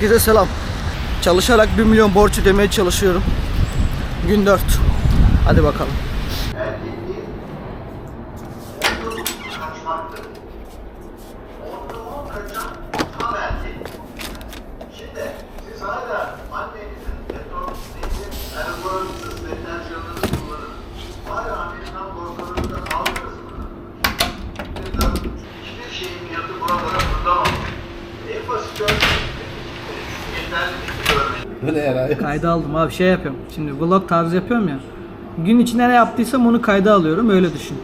Herkese selam. Çalışarak 1 milyon borç ödemeye çalışıyorum. Gün 4. Hadi bakalım. Ne yarar? Kayda aldım abi şey yapıyorum. Şimdi vlog tarzı yapıyorum ya. Gün içinde ne yaptıysam onu kayda alıyorum öyle düşün.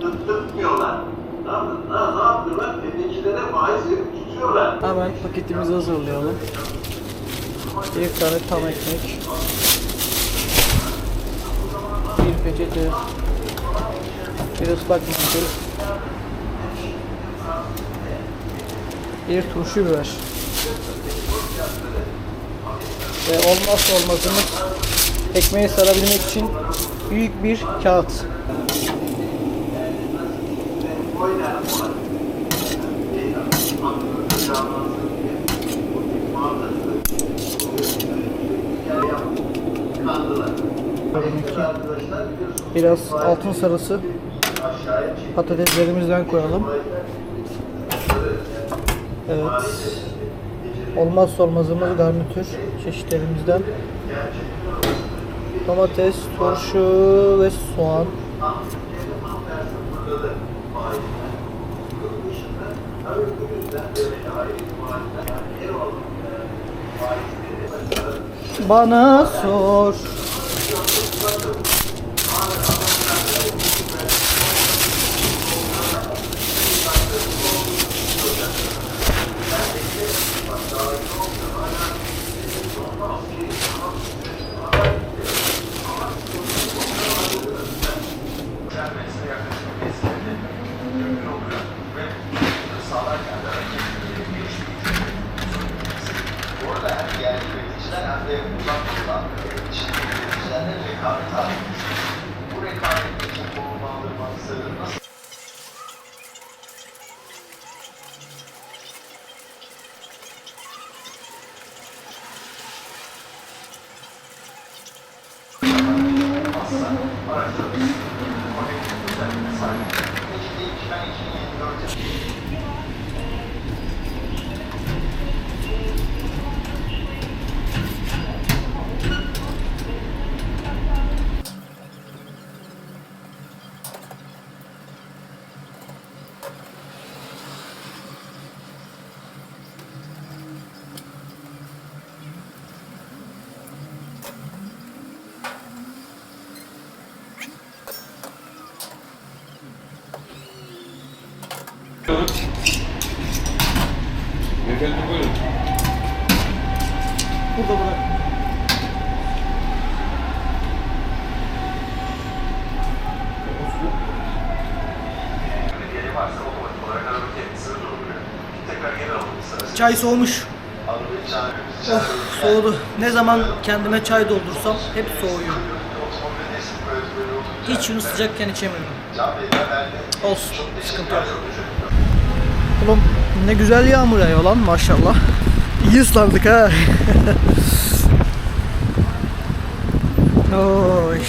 Tutuyorlar. Hemen paketimizi hazırlayalım. Bir tane tam ekmek. Bir peçete. Bir ıslak mendil. Bir turşu biber. Ve olmazsa olmazımız ekmeği sarabilmek için büyük bir kağıt. Biraz altın sarısı patateslerimizden koyalım. Evet. Olmazsa olmazımız garnitür çeşitlerimizden. Domates, turşu ve soğan. Bana sor. Yerli üreticiler hem de uzak tutulan üreticilerle rekabet halinde. Bu rekabetin konumlandırması nasıl Efendim alınmış sırası. Çay soğumuş. Of Çağırıyoruz. soğudu. Ne zaman kendime çay doldursam hep soğuyor. Hiç şunu sıcakken içemiyorum. Olsun. Sıkıntı yok. Oğlum ne güzel yağmur yağıyor lan maşallah. İyi ıslandık ha. Oy.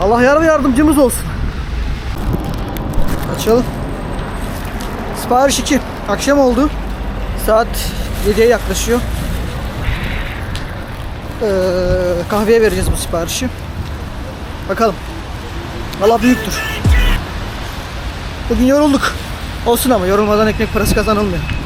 Allah yar ve yardımcımız olsun. Açalım. Sipariş 2. Akşam oldu. Saat 7'ye yaklaşıyor. Ee, kahveye vereceğiz bu siparişi. Bakalım. Allah büyüktür. Bugün yorulduk. Olsun ama yorulmadan ekmek parası kazanılmıyor.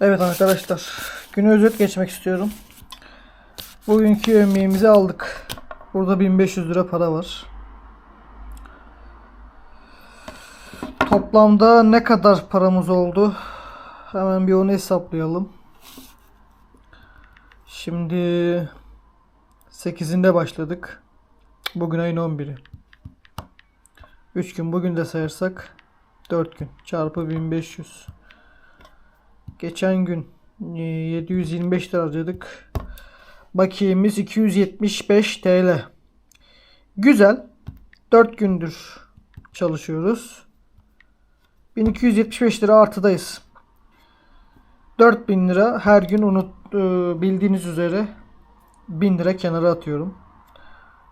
Evet arkadaşlar. Günü özet geçmek istiyorum. Bugünkü yemeğimizi aldık. Burada 1500 lira para var. Toplamda ne kadar paramız oldu? Hemen bir onu hesaplayalım. Şimdi 8'inde başladık. Bugün ayın 11'i. 3 gün bugün de sayarsak 4 gün çarpı 1500. Geçen gün e, 725 lira harcadık. Bakiyemiz 275 TL. Güzel. 4 gündür çalışıyoruz. 1275 lira artıdayız. 4000 lira her gün unut e, bildiğiniz üzere 1000 lira kenara atıyorum.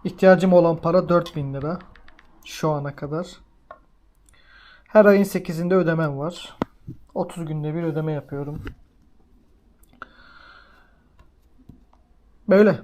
İhtiyacım olan para 4000 lira şu ana kadar. Her ayın 8'inde ödemem var. 30 günde bir ödeme yapıyorum. Böyle.